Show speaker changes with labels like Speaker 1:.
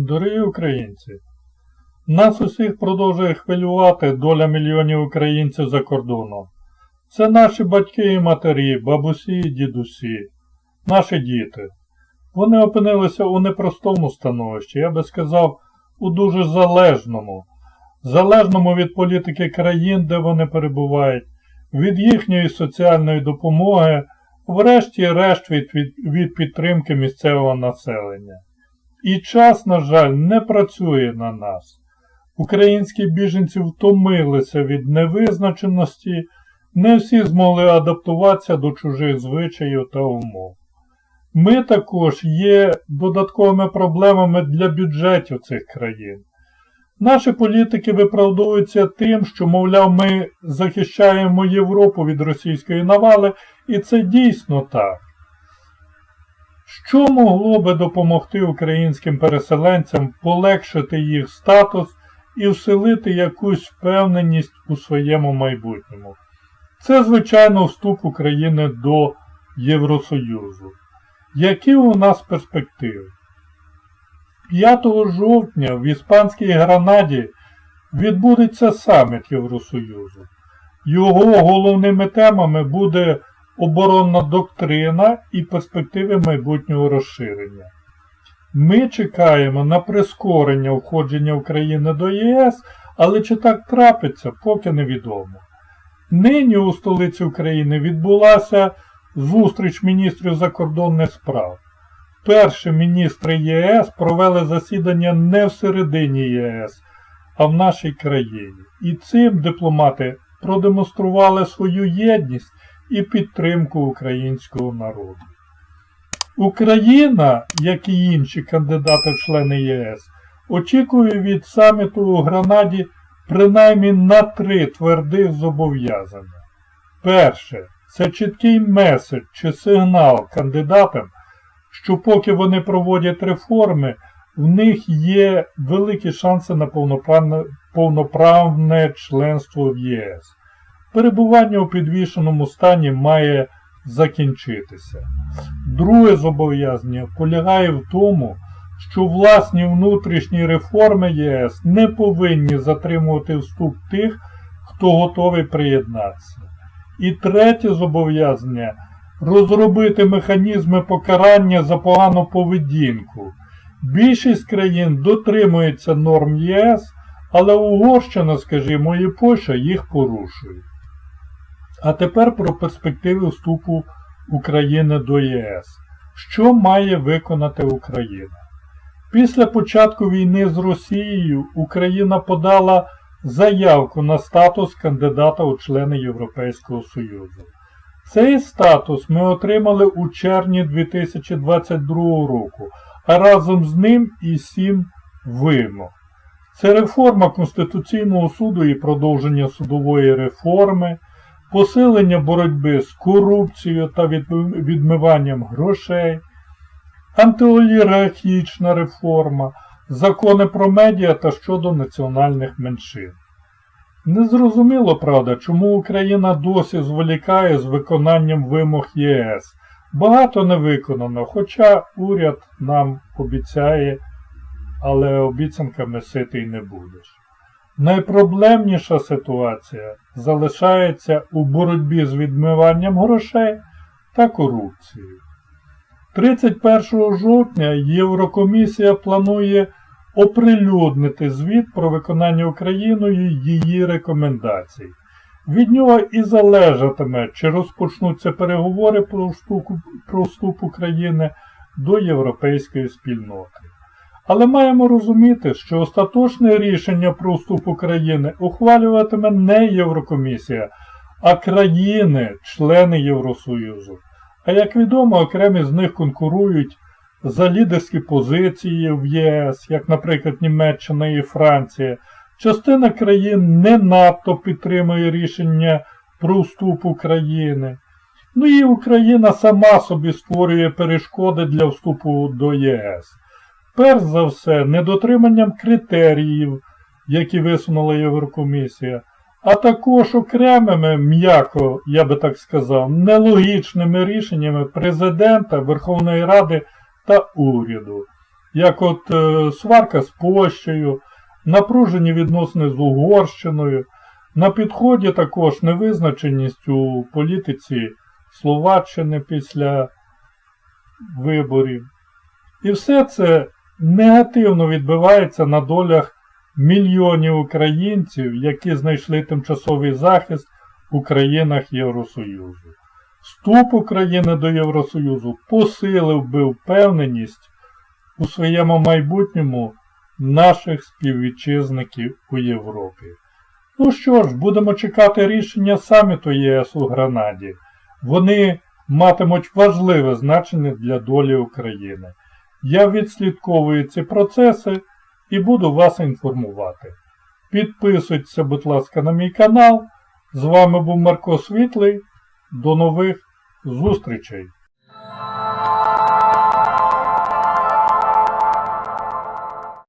Speaker 1: Дорогі українці, нас усіх продовжує хвилювати доля мільйонів українців за кордоном. Це наші батьки і матері, бабусі і дідусі, наші діти. Вони опинилися у непростому становищі, я би сказав, у дуже залежному, залежному від політики країн, де вони перебувають, від їхньої соціальної допомоги, врешті-решт від, від, від підтримки місцевого населення. І час, на жаль, не працює на нас. Українські біженці втомилися від невизначеності, не всі змогли адаптуватися до чужих звичаїв та умов. Ми також є додатковими проблемами для бюджетів цих країн. Наші політики виправдовуються тим, що, мовляв, ми захищаємо Європу від російської навали, і це дійсно так. Що могло би допомогти українським переселенцям полегшити їх статус і вселити якусь впевненість у своєму майбутньому? Це, звичайно, вступ України до Євросоюзу. Які у нас перспективи? 5 жовтня в Іспанській Гранаді відбудеться саміт Євросоюзу. Його головними темами буде оборонна доктрина і перспективи майбутнього розширення. Ми чекаємо на прискорення входження України до ЄС, але чи так трапиться, поки невідомо. Нині у столиці України відбулася зустріч міністрів закордонних справ. Перші міністри ЄС провели засідання не всередині ЄС, а в нашій країні. І цим дипломати продемонстрували свою єдність і підтримку українського народу. Україна, як і інші кандидати в члени ЄС, очікує від саміту у Гранаді принаймні на три твердих зобов'язання. Перше, це чіткий меседж чи сигнал кандидатам, що поки вони проводять реформи, в них є великі шанси на повноправне, членство в ЄС. Перебування у підвішеному стані має закінчитися. Друге зобов'язання полягає в тому, що власні внутрішні реформи ЄС не повинні затримувати вступ тих, хто готовий приєднатися. І третє зобов'язання розробити механізми покарання за погану поведінку. Більшість країн дотримується норм ЄС, але Угорщина, скажімо, і Польща їх порушують. А тепер про перспективи вступу України до ЄС. Що має виконати Україна? Після початку війни з Росією Україна подала заявку на статус кандидата у члени Європейського Союзу. Цей статус ми отримали у червні 2022 року, а разом з ним і сім вимог. Це реформа Конституційного суду і продовження судової реформи, посилення боротьби з корупцією та відмиванням грошей, антиолігархічна реформа, закони про медіа та щодо національних меншин. Незрозуміло, правда, чому Україна досі зволікає з виконанням вимог ЄС. Багато не виконано, хоча уряд нам обіцяє, але обіцянками ситий не будеш. Найпроблемніша ситуація залишається у боротьбі з відмиванням грошей та корупцією. 31 жовтня Єврокомісія планує оприлюднити звіт про виконання Україною її рекомендацій. Від нього і залежатиме, чи розпочнуться переговори про вступ, про вступ України до європейської спільноти. Але маємо розуміти, що остаточне рішення про вступ України ухвалюватиме не Єврокомісія, а країни, члени Євросоюзу. А як відомо, окремі з них конкурують за лідерські позиції в ЄС, як, наприклад, Німеччина і Франція. Частина країн не надто підтримує рішення про вступ України. Ну і Україна сама собі створює перешкоди для вступу до ЄС. Перш за все, недотриманням критеріїв, які висунула Єврокомісія, а також окремими, м'яко, я би так сказав, нелогічними рішеннями Президента, Верховної Ради та уряду, як от е, сварка з Польщею, напружені відносини з Угорщиною, на підході також невизначеність у політиці Словаччини після виборів. І все це негативно відбивається на долях мільйонів українців, які знайшли тимчасовий захист у країнах Євросоюзу. Вступ України до Євросоюзу посилив би впевненість у своєму майбутньому наших співвітчизників у Європі. Ну що ж, будемо чекати рішення саміту ЄС у Гранаді. Вони матимуть важливе значення для долі України. Я відслідковую ці процеси і буду вас інформувати. Підписуйтеся, будь ласка, на мій канал. З вами був Марко Світлий. До нових зустрічей!